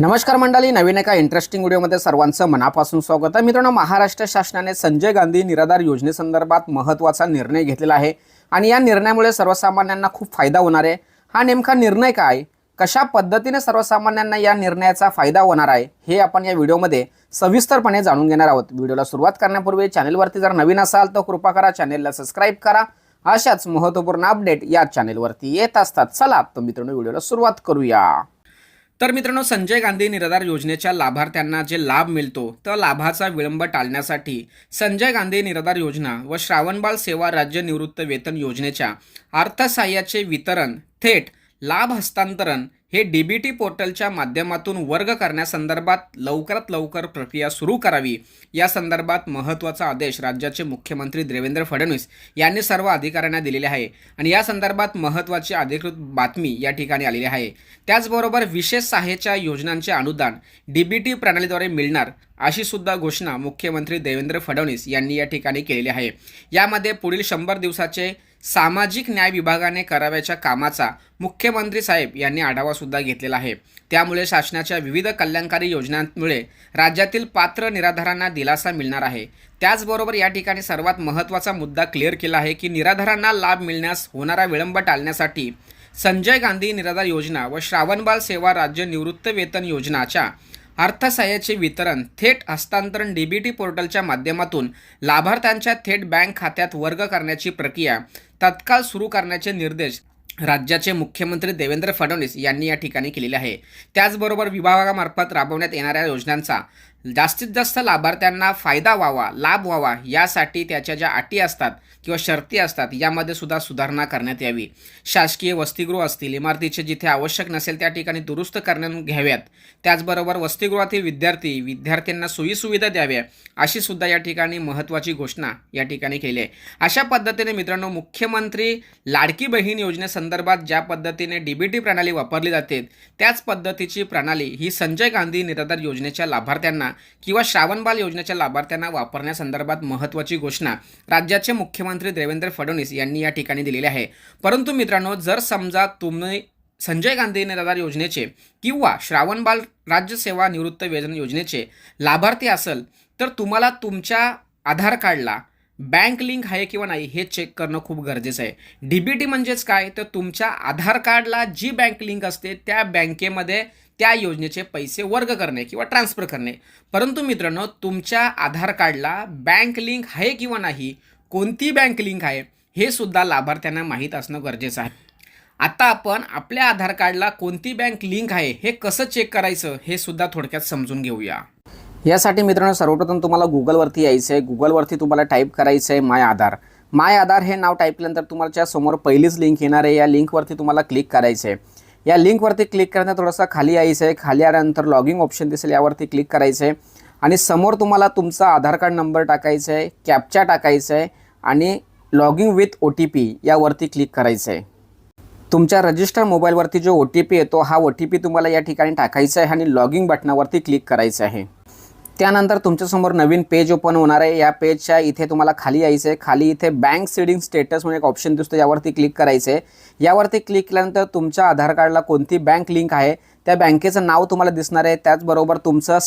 नमस्कार मंडळी नवीन एका इंटरेस्टिंग व्हिडिओमध्ये सर्वांचं मनापासून स्वागत आहे. मित्रांनो महाराष्ट्र शासनाने संजय गांधी निराधार योजनेसंदर्भात महत्त्वाचा निर्णय घेतलेला आहे आणि या निर्णयामुळे सर्वसामान्यांना खूप फायदा होणार आहे. हा नेमका निर्णय काय? कशा पद्धतीने सर्वसामान्यांना या निर्णयाचा फायदा होणार आहे? हे आपण या व्हिडिओमध्ये सविस्तरपणे जाणून घेणार आहोत. व्हिडिओला सुरुवात करण्यापूर्वी चॅनेलवरती जर नवीन असाल तर कृपा करा चॅनेलला सबस्क्राईब करा. अशाच महत्त्वपूर्ण अपडेट या चॅनेलवरती येत असतात. चला तर मित्रांनो व्हिडिओला सुरुवात करूया. तर मित्रांनो संजय गांधी निराधार योजनेच्या लाभार्थ्यांना जे लाभ मिळतो तर लाभाचा विलंब टाळण्यासाठी संजय गांधी निराधार योजना व श्रावणबाळ सेवा राज्य निवृत्त वेतन योजनेच्या अर्थसहाय्याचे वितरण थेट लाभ हस्तांतरण हे डीबीटी पोर्टलच्या माध्यमातून वर्ग करण्यासंदर्भात लवकरात लवकर प्रक्रिया सुरू करावी. या संदर्भात महत्त्वाचा आदेश राज्याचे मुख्यमंत्री देवेंद्र फडणवीस यांनी सर्व अधिकाऱ्यांना दिलेले आहे आणि या संदर्भात महत्त्वाची अधिकृत बातमी या ठिकाणी आलेली आहे. त्याचबरोबर विशेष सहाय्याच्या योजनांचे अनुदान डीबीटी प्रणालीद्वारे मिळणार अशी सुद्धा घोषणा मुख्यमंत्री देवेंद्र फडणवीस यांनी या ठिकाणी केलेली आहे. यामध्ये पुढील शंभर दिवसाचे सामाजिक न्याय विभागाने करावयाच्या कामाचा मुख्यमंत्री साहेब यांनी आढावा सुद्धा घेतलेला आहे. त्यामुळे शासनाच्या विविध कल्याणकारी योजनांमुळे राज्यातील पात्र निराधारांना दिलासा मिळणार आहे. त्याचबरोबर या ठिकाणी सर्वात महत्त्वाचा मुद्दा क्लिअर केला आहे की निराधारांना लाभ मिळण्यास होणारा विळंब टाळण्यासाठी संजय गांधी निराधार योजना व श्रावणबाल सेवा राज्य निवृत्त वेतन योजनाच्या अर्थसहाय्याचे वितरण थेट हस्तांतरण डीबीटी पोर्टलच्या माध्यमातून लाभार्थ्यांच्या थेट बँक खात्यात वर्ग करण्याची प्रक्रिया तत्काळ सुरू करण्याचे निर्देश राज्याचे मुख्यमंत्री देवेंद्र फडणवीस यांनी या ठिकाणी केलेले आहे. त्याचबरोबर विभागामार्फत राबवण्यात येणाऱ्या योजनांचा जास्तीत जास्त लाभार्थ्यांना फायदा व्हावा लाभ व्हावा यासाठी त्याच्या ज्या अटी असतात किंवा शर्ती असतात यामध्ये सुद्धा सुधारणा करण्यात यावी. शासकीय वसतिगृह असतील इमारतीचे जिथे आवश्यक नसेल त्या ठिकाणी दुरुस्त करण्यात घ्याव्यात. त्याचबरोबर वसतिगृहातील विद्यार्थी विद्यार्थ्यांना सोयीसुविधा द्याव्या अशी सुद्धा या ठिकाणी महत्त्वाची घोषणा या ठिकाणी केली आहे. अशा पद्धतीने मित्रांनो मुख्यमंत्री लाडकी बहीण योजनेसंदर्भात ज्या पद्धतीने डीबीटी प्रणाली वापरली जाते त्याच पद्धतीची प्रणाली ही संजय गांधी निराधार योजनेच्या लाभार्थ्यांना किंवा श्रावणबाल योजनेच्या लाभार्थ्यांना वापरण्यासंदर्भात महत्त्वाची घोषणा राज्याचे मुख्यमंत्री देवेंद्र फडणवीस यांनी या ठिकाणी दिलेली आहे. परंतु मित्रांनो जर समजा तुम्ही संजय गांधी निराधार योजनेचे किंवा श्रावणबाल राज्य सेवा निवृत्त वेतन योजनेचे लाभार्थी असेल तर तुम्हाला तुमच्या आधार कार्डला बँक लिंक आहे किंवा नाही हे चेक करणं खूप गरजेचं आहे. डी बी टी म्हणजेच काय? तर तुमच्या आधार कार्डला जी बँक लिंक असते त्या बँकेमध्ये त्या योजनेचे पैसे वर्ग करणे किंवा ट्रान्सफर करणे. परंतु मित्रांनो तुमच्या आधार कार्डला बँक लिंक आहे किंवा नाही कोणती बँक लिंक आहे हे सुद्धा लाभार्थ्यांना माहीत असणं गरजेचं आहे. आता आपण आपल्या आधार कार्डला कोणती बँक लिंक आहे हे कसं चेक करायचं हे सुद्धा थोडक्यात समजून घेऊया. यासाठी मित्रांनो सर्वप्रथम तुम्हाला गुगलवरती यायचं आहे गुगलवरती तुम्हाला टाईप करायचं आहे माय आधार. माय आधार हे नाव टाईप केल्यानंतर तुमच्यासमोर पहिलीच लिंक येणार आहे. या लिंकवरती तुम्हाला क्लिक करायचं आहे या लिंकवरती क्लिक करण्यात थोडंसं खाली यायचं आहे खाली आल्यानंतर लॉगिंग ऑप्शन दिसेल यावरती क्लिक करायचं आहे आणि समोर तुम्हाला तुमचा आधार कार्ड नंबर टाकायचा आहे कॅपचा टाकायचा आहे आणि login with O T P यावरती क्लिक करायचं आहे तुमच्या रजिस्टर मोबाईलवरती जो ओ टी पी येतो हा ओ टी पी तुम्हाला या ठिकाणी टाकायचा आहे आणि लॉगिंग बटनावरती क्लिक करायचं आहे. त्यानंतर तुमच्यासमोर नवीन पेज ओपन होणार आहे. या पेजच्या इथे तुम्हाला खाली यायचं आहे खाली इथे बँक सीडिंग स्टेटस म्हणून एक ऑप्शन दिसतो यावरती क्लिक करायचं आहे यावरती क्लिक केल्यानंतर तुमच्या आधार कार्डला कोणती बँक लिंक आहे? त्या बँकेचं नाव तुम्हाला दिसणार आहे. त्याचबरोबर तुमचं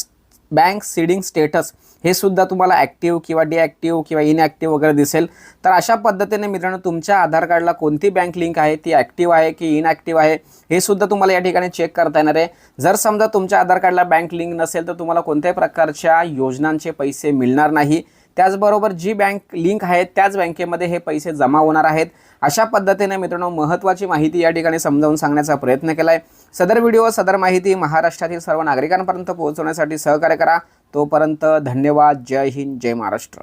बँक सीडिंग स्टेटस हे सुद्धा तुम्हाला ॲक्टिव्ह किंवा डिॲक्टिव्ह किंवा इनॲक्टिव्ह वगैरे दिसेल. तर अशा पद्धतीने मित्रांनो तुमच्या आधार कार्डला कोणती बँक लिंक आहे ती ॲक्टिव्ह आहे की इनॲक्टिव्ह आहे हे सुद्धा तुम्हाला या ठिकाणी चेक करता येणार आहे. जर समजा तुमच्या आधार कार्डला बँक लिंक नसेल तर तुम्हाला कोणत्याही प्रकारच्या योजनांचे पैसे मिळणार नाही. त्याचबरोबर जी बँक लिंक आहे त्याच बँकेमध्ये हे पैसे जमा होणार आहेत. अशा पद्धतीने मित्रांनो महत्त्वाची माहिती या ठिकाणी समजावून सांगण्याचा प्रयत्न केला आहे सदर व्हिडिओ सदर माहिती महाराष्ट्रातील सर्व नागरिकांपर्यंत पोहोचवण्यासाठी सहकार्य करा. तोपर्यंत धन्यवाद. जय हिंद जय महाराष्ट्र.